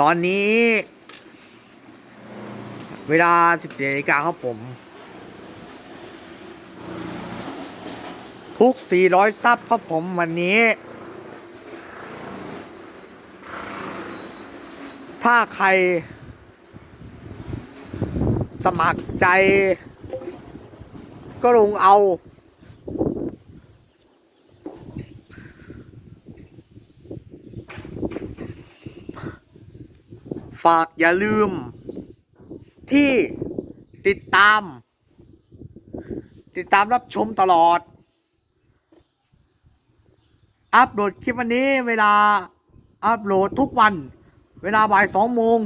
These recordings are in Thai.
ตอนนี้ เวลา 14นาฬิกาครับผม ทุก 400 ซับครับผมวันนี้ ถ้าใคร สมัครใจ ก็ลงเอา ฝากอย่าลืม ที่ติดตาม ติดตามรับชมตลอด อัปโหลดคลิปวันนี้เวลาอัปโหลดทุกวัน เวลาบ่ายสองโมง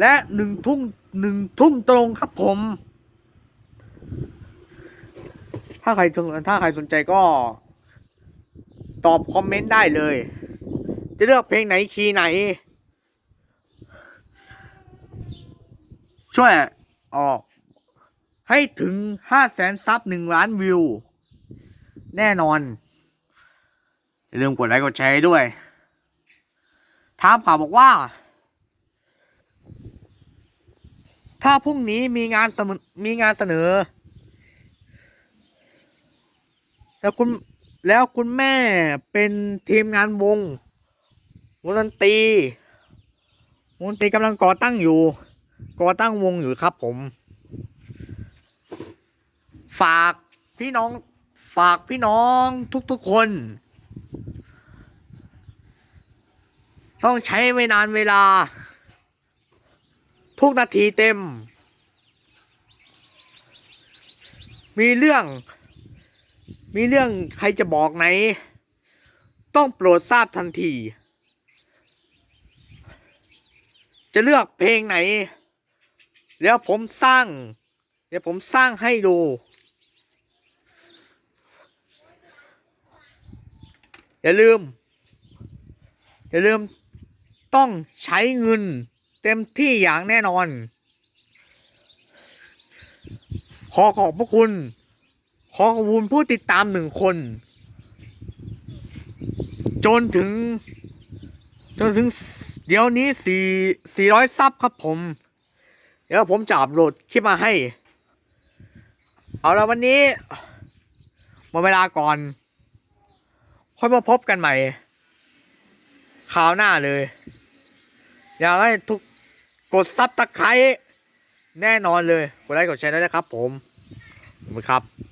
และหนึ่งทุ่มหนึ่งทุ่มตรงครับผม ถ้าใครสนถ้าใครสนใจก็ตอบคอมเมนต์ได้เลย จะเลือกเพลงไหนคีย์ไหน ช่วยออก ให้ถึงห้าแสนซับหนึ่งล้านวิว แน่นอน อย่าลืมกดไลค์กดแชร์ด้วยถามข่าวบอกว่า ถ้าพรุ่งนี้มีงานมอมีงานเสนอ แล้วคุณแล้วคุณแม่เป็นทีมงานวงวงดนตรีวงดนตรีกำลังก่อตั้งอยู่ ก่อตั้งวงอยู่ครับผม ฝากพี่น้องฝากพี่น้องทุกๆคน ต้องใช้ไม่นานเวลา ทุกนาทีเต็ม มีเรื่อง มีเรื่องใครจะบอกไหน ต้องโปรดทราบทันที จะเลือกเพลงไหน แล้วผมสร้าง เดี๋ยวผมสร้างให้ดู อย่าลืม อย่าลืมต้องใช้เงินเต็มที่อย่างแน่นอน ขอขอบพระคุณ ขอขอบคุณผู้ติดตามหนึ่งคน จนถึง จนถึงเดี๋ยวนี้สี่สี่ร้อยซับครับผม เดี๋ยวผมจะอัปโหลดคลิปมาให้ เอาละวันนี้หมดเวลาก่อน ค่อยมาพบกันใหม่คราวหน้าเลย อยากให้ทุกกดซับตะไคร้แน่นอนเลย กดไลค์กดแชร์ด้วยนะครับผมขอบคุณครับ